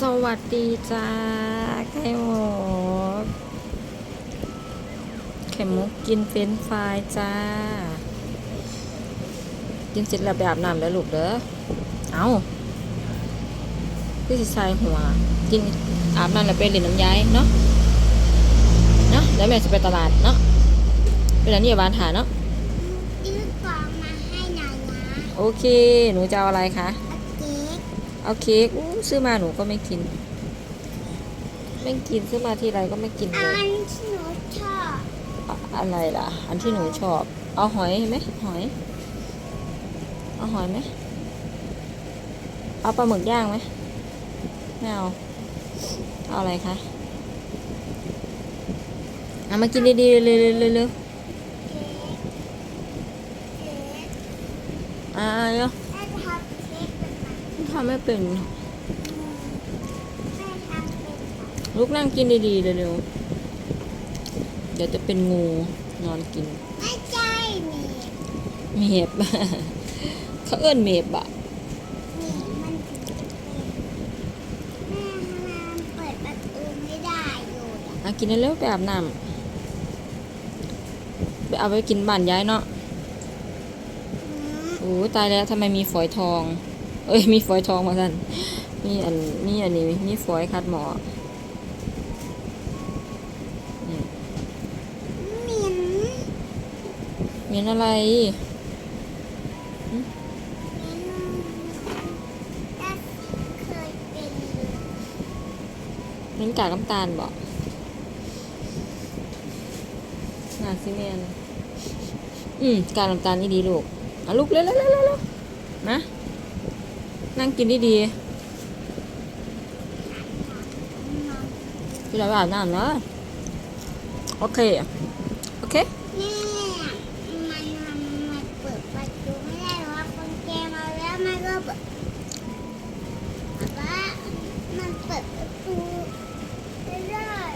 สวัสดีจ้าไข่มุกไข่มุกกินเฟรนช์ฟรายจ้า กินเสร็จแล้วไปอาบน้ำแล้วลูกเด้อ เอาพี่สิใส่หัว กินอาบน้ำแล้วไปเล่นน้ำย้ายเนาะ เนาะแล้วแม่จะไปตลาดเนาะไปร้านนี่บานหาเนาะยืดกล่องมาให้หน่อยนะ โอเค หนูจะเอาอะไรคะ เอาเค้กเอาเค้กอู้ซื้อมาหนูก็ไม่กิน ไม่กินซื้อมาทีไรก็ไม่กินเอาเลยอันที่หนูชอบอะอะไรล่ะ อันที่หนูชอบ เอาหอยไหมหอย เอาหอยไหมเอาปลาหมึกย่างไหมไม่เอาเอาอะไรคะเอามากินดีๆเร็วๆเร็วเค้กเค้กๆอ่าเร็ว แม่ทำเค้กเป็นไหม ทำไม่เป็นแม่ทำเป็นไหมลูกนั่งกินดีๆเร็วๆ เดี๋ยวจะเป็นงูนอนกิน ไม่ใช่นี่เมบเขาเอิ้นเมบอะนี่มันถึงจะเป็นแม่ทำไมมันเปิดประตูไม่ได้อยู่อะอะกินเร็วๆไปอาบน้ำไปเอาไปกินบ้านย้ายเนาะอืมโอ้ตายแล้วทำไมมีฝอยทอง เอ้ยมีฝอยทองมาสั่นมีอันมีอันนี้มีฝอยคัดหมอนี่เหม็นมีอะไรเหม็นแต่เคยเป็นอยู่มีกากน้ำตาลบอกน่าซิเมนอืมกากน้ำตาลนี่ดีลูกเอาลูกเร็วๆๆๆๆนะ นั่งกินดีๆพี่เราอาบน้ำนะโอเค โอเคม่มันมันเปิดประตูไม่ได้หรอกคนแกมาแล้วมันก็เปิดแต่ว่ามันเปิดประตูไม่ได้